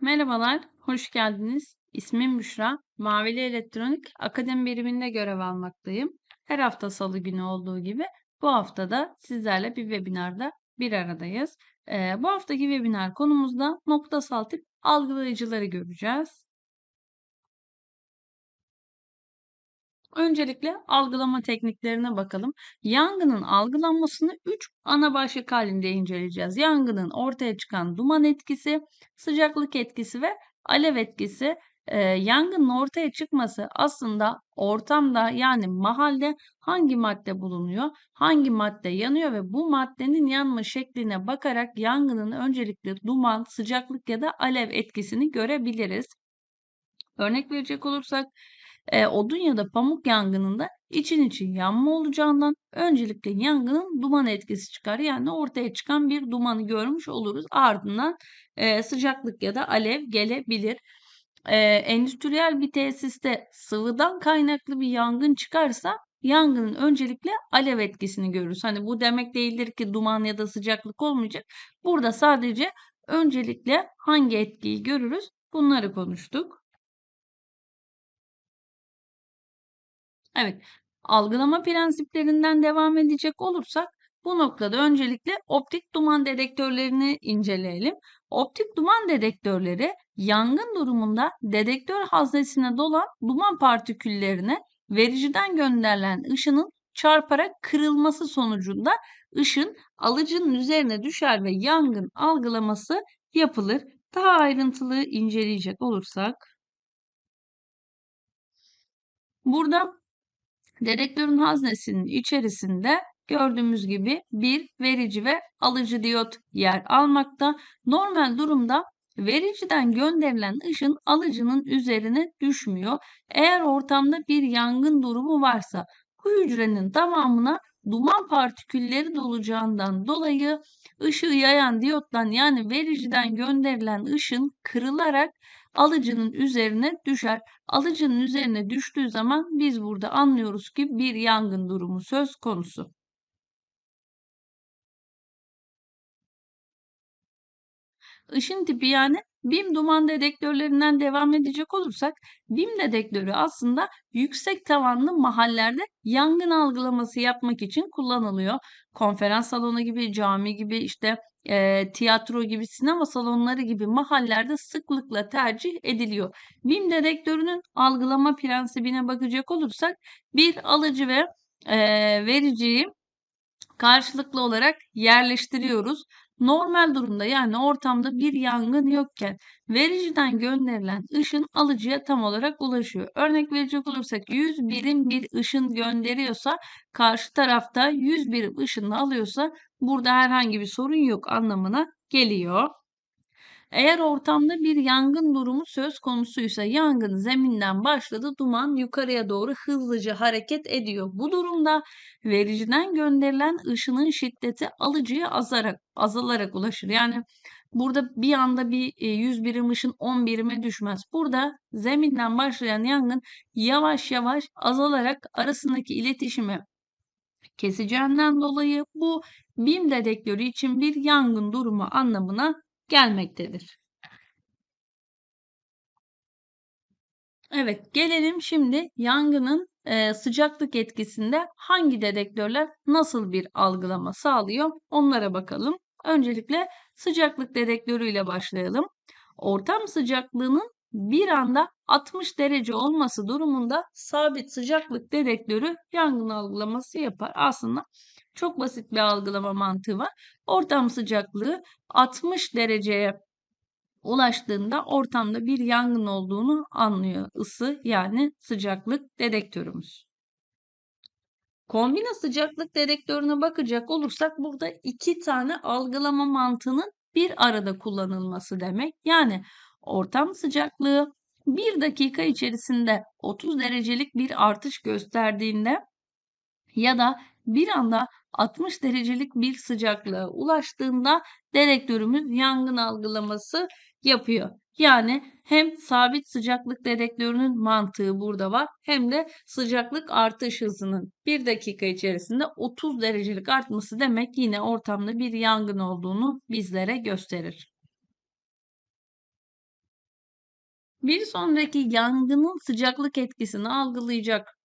Merhabalar, hoş geldiniz. İsmim Büşra. Mavili Elektronik Akademi biriminde görev almaktayım. Her hafta salı günü olduğu gibi bu hafta da sizlerle bir webinarda bir aradayız. Ee, bu haftaki webinar konumuzda noktasal tip algılayıcıları göreceğiz. Öncelikle algılama tekniklerine bakalım. Yangının algılanmasını 3 ana başlık halinde inceleyeceğiz. Yangının ortaya çıkan duman etkisi, sıcaklık etkisi ve alev etkisi. Ee, yangının ortaya çıkması aslında ortamda yani mahalde hangi madde bulunuyor, hangi madde yanıyor ve bu maddenin yanma şekline bakarak yangının öncelikle duman, sıcaklık ya da alev etkisini görebiliriz. Örnek verecek olursak e, odun ya da pamuk yangınında için için yanma olacağından öncelikle yangının duman etkisi çıkar. Yani ortaya çıkan bir dumanı görmüş oluruz. Ardından e, sıcaklık ya da alev gelebilir. E, endüstriyel bir tesiste sıvıdan kaynaklı bir yangın çıkarsa yangının öncelikle alev etkisini görürüz. Hani bu demek değildir ki duman ya da sıcaklık olmayacak. Burada sadece öncelikle hangi etkiyi görürüz? Bunları konuştuk. Evet, algılama prensiplerinden devam edecek olursak bu noktada öncelikle optik duman dedektörlerini inceleyelim. Optik duman dedektörleri yangın durumunda dedektör haznesine dolan duman partiküllerine vericiden gönderilen ışının çarparak kırılması sonucunda ışın alıcının üzerine düşer ve yangın algılaması yapılır. Daha ayrıntılı inceleyecek olursak burada Dedektörün haznesinin içerisinde gördüğümüz gibi bir verici ve alıcı diyot yer almakta. Normal durumda vericiden gönderilen ışın alıcının üzerine düşmüyor. Eğer ortamda bir yangın durumu varsa bu hücrenin tamamına duman partikülleri dolacağından dolayı ışığı yayan diyottan yani vericiden gönderilen ışın kırılarak alıcının üzerine düşer. Alıcının üzerine düştüğü zaman biz burada anlıyoruz ki bir yangın durumu söz konusu. Işın tipi yani BIM duman dedektörlerinden devam edecek olursak BIM dedektörü aslında yüksek tavanlı mahallerde yangın algılaması yapmak için kullanılıyor. Konferans salonu gibi, cami gibi, işte e, tiyatro gibi, sinema salonları gibi mahallerde sıklıkla tercih ediliyor. BIM dedektörünün algılama prensibine bakacak olursak bir alıcı ve e, vericiyi karşılıklı olarak yerleştiriyoruz. Normal durumda yani ortamda bir yangın yokken vericiden gönderilen ışın alıcıya tam olarak ulaşıyor. Örnek verecek olursak 100 birim bir ışın gönderiyorsa karşı tarafta 100 birim ışını alıyorsa burada herhangi bir sorun yok anlamına geliyor. Eğer ortamda bir yangın durumu söz konusuysa yangın zeminden başladı, duman yukarıya doğru hızlıca hareket ediyor. Bu durumda vericiden gönderilen ışının şiddeti alıcıya azarak, azalarak ulaşır. Yani burada bir anda bir 100 e, birim ışın 10 birime düşmez. Burada zeminden başlayan yangın yavaş yavaş azalarak arasındaki iletişimi keseceğinden dolayı bu BIM dedektörü için bir yangın durumu anlamına gelmektedir. Evet, gelelim şimdi yangının e, sıcaklık etkisinde hangi dedektörler nasıl bir algılama sağlıyor onlara bakalım. Öncelikle sıcaklık dedektörü ile başlayalım. Ortam sıcaklığının bir anda 60 derece olması durumunda sabit sıcaklık dedektörü yangın algılaması yapar. Aslında çok basit bir algılama mantığı var. Ortam sıcaklığı 60 dereceye ulaştığında ortamda bir yangın olduğunu anlıyor. Isı yani sıcaklık dedektörümüz. Kombine sıcaklık dedektörüne bakacak olursak burada iki tane algılama mantığının bir arada kullanılması demek. Yani ortam sıcaklığı bir dakika içerisinde 30 derecelik bir artış gösterdiğinde ya da bir anda 60 derecelik bir sıcaklığa ulaştığında dedektörümüz yangın algılaması yapıyor. Yani hem sabit sıcaklık dedektörünün mantığı burada var hem de sıcaklık artış hızının bir dakika içerisinde 30 derecelik artması demek yine ortamda bir yangın olduğunu bizlere gösterir. Bir sonraki yangının sıcaklık etkisini algılayacak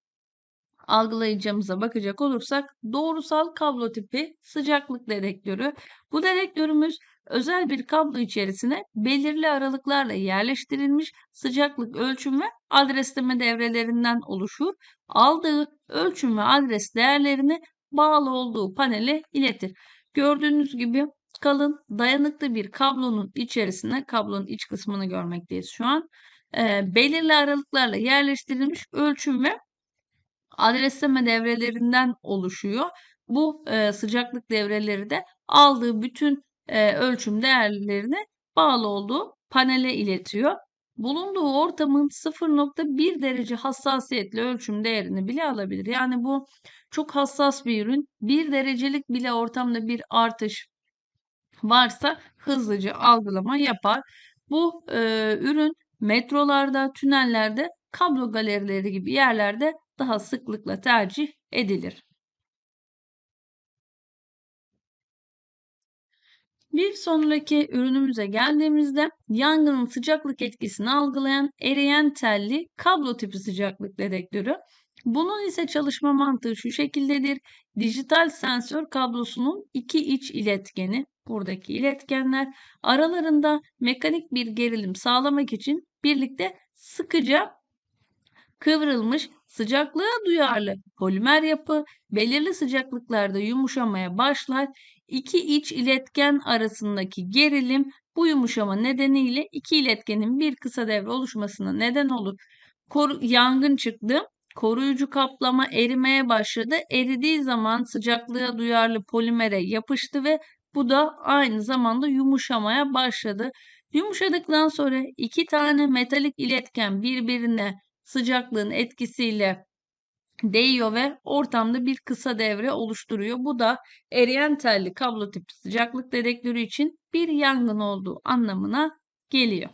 algılayıcımıza bakacak olursak doğrusal kablo tipi sıcaklık dedektörü. Bu dedektörümüz özel bir kablo içerisine belirli aralıklarla yerleştirilmiş sıcaklık ölçüm ve adresleme devrelerinden oluşur. Aldığı ölçüm ve adres değerlerini bağlı olduğu panele iletir. Gördüğünüz gibi kalın dayanıklı bir kablonun içerisine kablonun iç kısmını görmekteyiz şu an. E, belirli aralıklarla yerleştirilmiş ölçüm ve adresleme devrelerinden oluşuyor. Bu e, sıcaklık devreleri de aldığı bütün e, ölçüm değerlerini bağlı olduğu panele iletiyor. Bulunduğu ortamın 0.1 derece hassasiyetle ölçüm değerini bile alabilir. Yani bu çok hassas bir ürün. 1 derecelik bile ortamda bir artış varsa hızlıca algılama yapar. Bu e, ürün metrolarda, tünellerde, kablo galerileri gibi yerlerde daha sıklıkla tercih edilir. Bir sonraki ürünümüze geldiğimizde yangının sıcaklık etkisini algılayan eriyen telli kablo tipi sıcaklık dedektörü. Bunun ise çalışma mantığı şu şekildedir. Dijital sensör kablosunun iki iç iletkeni, buradaki iletkenler aralarında mekanik bir gerilim sağlamak için birlikte sıkıca kıvrılmış, sıcaklığa duyarlı polimer yapı belirli sıcaklıklarda yumuşamaya başlar. İki iç iletken arasındaki gerilim bu yumuşama nedeniyle iki iletkenin bir kısa devre oluşmasına neden olur. Kor yangın çıktı. Koruyucu kaplama erimeye başladı. Eridiği zaman sıcaklığa duyarlı polimere yapıştı ve bu da aynı zamanda yumuşamaya başladı. Yumuşadıktan sonra iki tane metalik iletken birbirine sıcaklığın etkisiyle değiyor ve ortamda bir kısa devre oluşturuyor. Bu da eriyen telli kablo tipi sıcaklık dedektörü için bir yangın olduğu anlamına geliyor.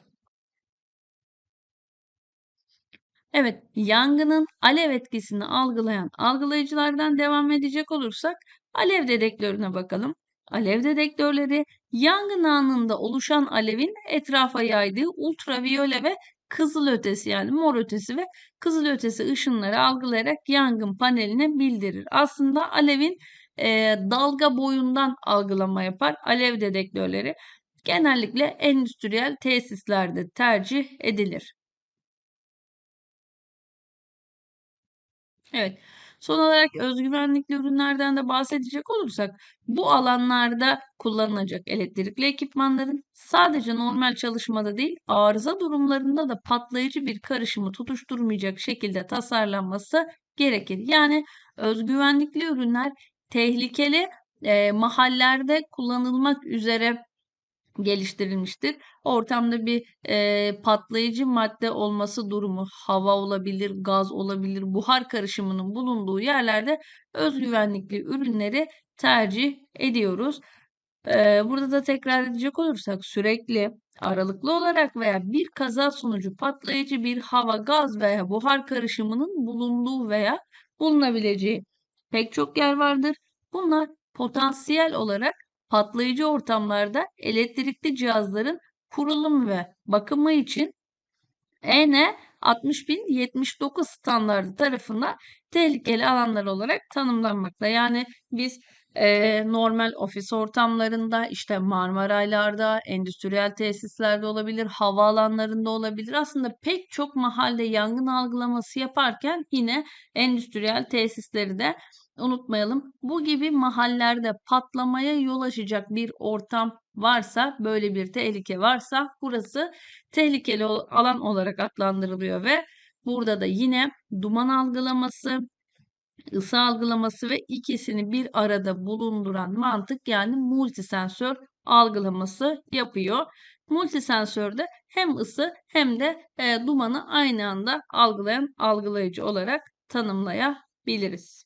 Evet, yangının alev etkisini algılayan algılayıcılardan devam edecek olursak alev dedektörüne bakalım. Alev dedektörleri yangın anında oluşan alevin etrafa yaydığı ultraviyole ve kızıl ötesi yani mor ötesi ve kızıl ötesi ışınları algılayarak yangın paneline bildirir. Aslında alevin e, dalga boyundan algılama yapar. Alev dedektörleri genellikle endüstriyel tesislerde tercih edilir. Evet. Son olarak özgüvenlikli ürünlerden de bahsedecek olursak bu alanlarda kullanılacak elektrikli ekipmanların sadece normal çalışmada değil arıza durumlarında da patlayıcı bir karışımı tutuşturmayacak şekilde tasarlanması gerekir. Yani özgüvenlikli ürünler tehlikeli e, mahallerde kullanılmak üzere geliştirilmiştir. Ortamda bir e, patlayıcı madde olması durumu hava olabilir, gaz olabilir, buhar karışımının bulunduğu yerlerde özgüvenlikli ürünleri tercih ediyoruz. E, burada da tekrar edecek olursak sürekli aralıklı olarak veya bir kaza sonucu patlayıcı bir hava, gaz veya buhar karışımının bulunduğu veya bulunabileceği pek çok yer vardır. Bunlar potansiyel olarak patlayıcı ortamlarda elektrikli cihazların kurulum ve bakımı için EN 60079 standardı tarafından tehlikeli alanlar olarak tanımlanmakta. Yani biz e, normal ofis ortamlarında, işte Marmaraylarda, endüstriyel tesislerde olabilir, havaalanlarında olabilir. Aslında pek çok mahalle yangın algılaması yaparken yine endüstriyel tesisleri de unutmayalım. Bu gibi mahallerde patlamaya yol açacak bir ortam varsa, böyle bir tehlike varsa burası tehlikeli alan olarak adlandırılıyor ve burada da yine duman algılaması, ısı algılaması ve ikisini bir arada bulunduran mantık yani multisensör algılaması yapıyor. Multisensörde hem ısı hem de e, dumanı aynı anda algılayan algılayıcı olarak tanımlayabiliriz.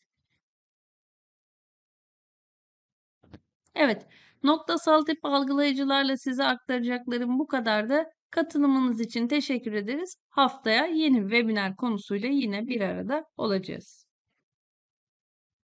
Evet, noktasal tip algılayıcılarla size aktaracaklarım bu kadardı. Katılımınız için teşekkür ederiz. Haftaya yeni bir webinar konusuyla yine bir arada olacağız.